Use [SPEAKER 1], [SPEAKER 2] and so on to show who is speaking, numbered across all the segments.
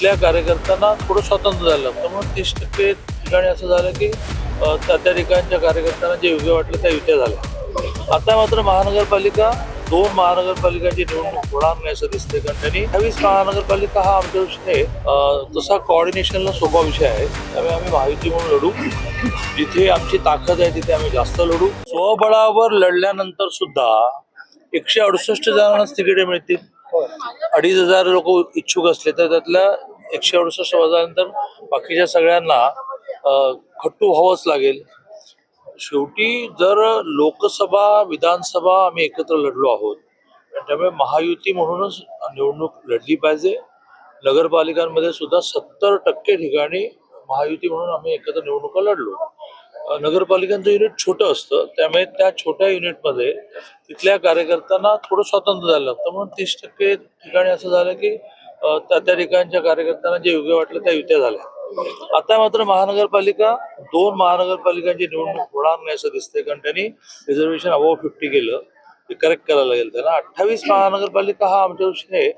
[SPEAKER 1] तिथल्या कार्यकर्त्यांना थोडं स्वातंत्र्य झालं. त्यामुळे तीस टक्के ठिकाणी असं झालं की त्या त्या ठिकाणच्या कार्यकर्त्यांना जे योग्य वाटलं त्या युत्या झाल्या आता मात्र महानगरपालिका दोन महानगरपालिकांची निवडणूक होणार नाही असं दिसतंय कारण त्यांनी. अठ्ठावीस महानगरपालिका हा आमच्या दृष्टीने अ, तसा कॉर्डिनेशनला सोपा विषय आहे त्यामुळे आम्ही महायुती म्हणून लढू. जिथे आमची ताकद आहे तिथे आम्ही जास्त लढू. स्वबळावर लढल्यानंतर सुद्धा एकशे अडुसष्ट जणांनाच तिकिटे मिळतील. अडीच हजार लोक इच्छुक असले तर त्यातल्या एकशे अडुसष्ट वाजल्यानंतर बाकीच्या सगळ्यांना खट्टू व्हावंच लागेल. शेवटी जर लोकसभा विधानसभा आम्ही एकत्र लढलो आहोत त्यामुळे महायुती म्हणूनच निवडणूक लढली पाहिजे. नगरपालिकांमध्ये सुद्धा सत्तर टक्के ठिकाणी महायुती म्हणून आम्ही एकत्र निवडणुका लढलो. नगरपालिकांचं युनिट छोटं असतं त्यामुळे त्या छोट्या युनिटमध्ये तिथल्या कार्यकर्त्यांना थोडं स्वातंत्र्य द्यायला लागतं. म्हणून तीस टक्के ठिकाणी असं झालं की त्या त्या ठिकाणच्या कार्यकर्त्यांना जे म्हणजे योग्य वाटलं त्या युत्या झाल्या. आता मात्र महानगरपालिका दोन महानगरपालिकांची निवडणूक होणार नाही असं दिसतंय कारण त्यांनी रिझर्वेशन अबाव फिफ्टी केलं. ते करेक्ट करायला लागेल त्यांना. अठ्ठावीस महानगरपालिका हा आमच्या दृष्टीने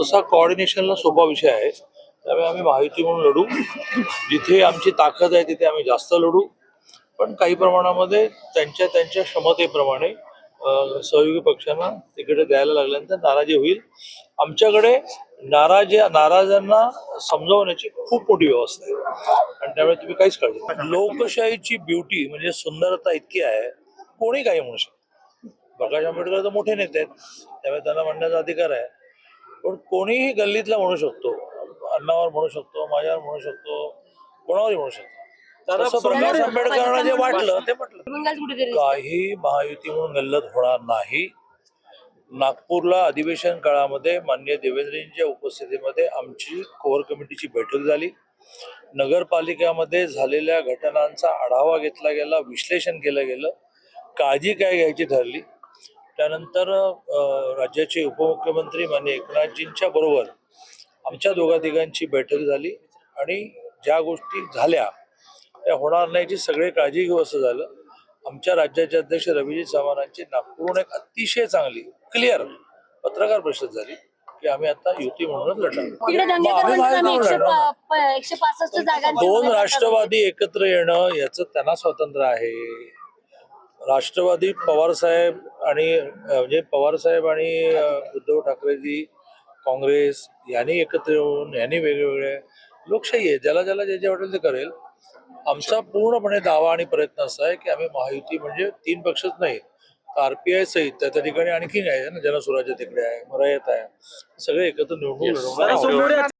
[SPEAKER 1] तसा कॉर्डिनेशनला सोपा विषय आहे. त्यामुळे आम्ही महायुती म्हणून लढू. जिथे आमची ताकद आहे तिथे आम्ही जास्त लढू. पण काही प्रमाणामध्ये त्यांच्या त्यांच्या क्षमतेप्रमाणे सहयोगी पक्षांना तिकडे द्यायला लागल्यानंतर नाराजी होईल. आमच्याकडे नाराजी नाराजांना समजवण्याची खूप मोठी व्यवस्था आहे. आणि त्यामुळे तुम्ही काहीच काळजी लोकशाहीची ब्युटी म्हणजे सुंदरता इतकी आहे कोणी काही म्हणू शकतो प्रकाश आंबेडकर तर मोठे नेते आहेत. त्यामुळे त्यांना म्हणण्याचा अधिकार आहे. पण कोणीही गल्लीतला म्हणू शकतो अण्णावर म्हणू शकतो माझ्यावर म्हणू शकतो कोणावरही म्हणू शकतो. प्रकाश आंबेडकरांना जे वाटलं ते म्हटलं काही महायुती म्हणून गल्लत होणार नाही. नागपूरला अधिवेशन काळामध्ये मान्य देवेंद्रजींच्या उपस्थितीमध्ये आमची कोर कमिटीची बैठक झाली. नगरपालिकेमध्ये झालेल्या घटनांचा आढावा घेतला गेला विश्लेषण केलं गेलं काळजी काय घ्यायची ठरली. त्यानंतर राज्याचे उपमुख्यमंत्री मान्य एकनाथजींच्या बरोबर आमच्या दोघा तिघांची बैठक झाली आणि ज्या गोष्टी झाल्या त्या होणार नाहीची सगळे काळजी घेऊ असं झालं. आमच्या राज्याचे अध्यक्ष रवीजी चव्हाणांची नागपूरहून एक अतिशय चांगली क्लिअर पत्रकार परिषद झाली की आम्ही आता युती म्हणूनच लढणार. दोन राष्ट्रवादी एकत्र येणं याचं त्यांना स्वातंत्र्य आहे. राष्ट्रवादी पवार साहेब आणि म्हणजे पवार साहेब आणि उद्धव ठाकरेजी काँग्रेस यांनी एकत्र येऊन यांनी वेगवेगळे लोकशाही आहे ज्याला ज्याला जे जे वाटेल ते करेल. आमचा पूर्णपणे दावा आणि प्रयत्न असा आहे की आम्ही महायुती म्हणजे तीन पक्षच नाही. आरपीआय सहित त्या त्या ठिकाणी आणखी आहे ना जनसुराज्य तिकडे आहे मरायत आहे. सगळे एकत्र निवडणूक लढवणार आहोत.